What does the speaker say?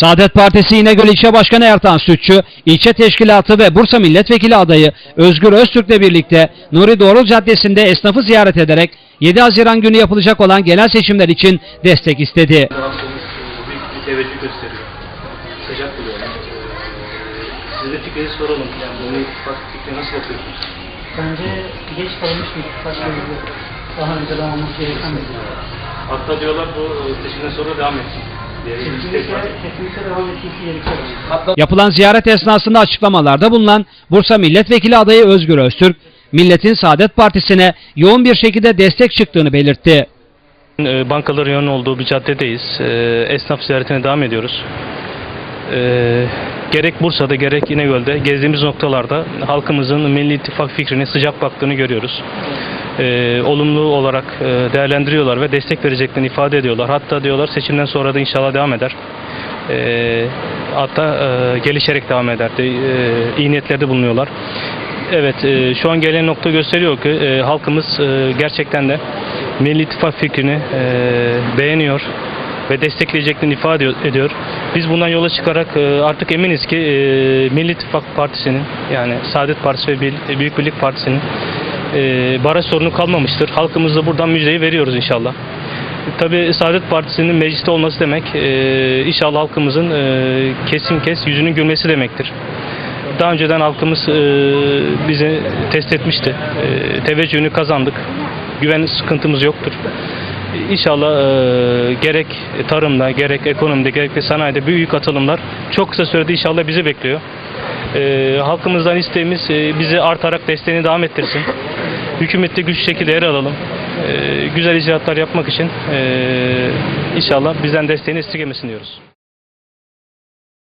Saadet Partisi İnegöl İlçe Başkanı Ertan Sütçü, ilçe teşkilatı ve Bursa Milletvekili adayı Özgür Öztürk'le birlikte Nuri Doğrul Caddesi'nde esnafı ziyaret ederek 7 Haziran günü yapılacak olan genel seçimler için destek istedi. Büyük bir teveccüh gösteriyor. Sıcak Size de fikrinizi soralım. Yani bunu ittifak nasıl bakıyorsunuz? Bence geç kalmış bir ittifak. Daha önce olması gereken bir Hatta diyorlar bu seçimden sonra devam etsin. Yapılan ziyaret esnasında açıklamalarda bulunan Bursa Milletvekili adayı Özgür Öztürk, milletin Saadet Partisi'ne yoğun bir şekilde destek çıktığını belirtti. E, Bankaların yoğun olduğu bir caddedeyiz. E, Esnaf ziyaretine devam ediyoruz. E, Gerek Bursa'da gerek İnegöl'de gezdiğimiz noktalarda halkımızın Milli İttifak fikrine sıcak baktığını görüyoruz. E, olumlu olarak e, değerlendiriyorlar ve destek vereceklerini ifade ediyorlar. Hatta diyorlar seçimden sonra da inşallah devam eder. E, hatta e, gelişerek devam eder. De, e, iyi niyetlerde bulunuyorlar. Evet, e, şu an gelen nokta gösteriyor ki e, halkımız e, gerçekten de Milli İttifak fikrini e, beğeniyor ve destekleyeceklerini ifade ediyor. Biz bundan yola çıkarak e, artık eminiz ki e, Milli İttifak Partisi'nin yani Saadet Partisi ve Büyük Birlik Partisi'nin e, baraj sorunu kalmamıştır. Halkımıza buradan müjdeyi veriyoruz inşallah. Tabii Saadet Partisi'nin mecliste olması demek e, inşallah halkımızın e, kesin kes yüzünün gülmesi demektir. Daha önceden halkımız e, bizi test etmişti. E, teveccühünü kazandık. Güven sıkıntımız yoktur. İnşallah e, gerek tarımda, gerek ekonomide, gerek de sanayide büyük atılımlar çok kısa sürede inşallah bizi bekliyor. E, halkımızdan isteğimiz e, bizi artarak desteğini devam ettirsin. Hükümette güçlü şekilde yer alalım. E, güzel icraatlar yapmak için e, inşallah bizden desteğini esirgemesin diyoruz.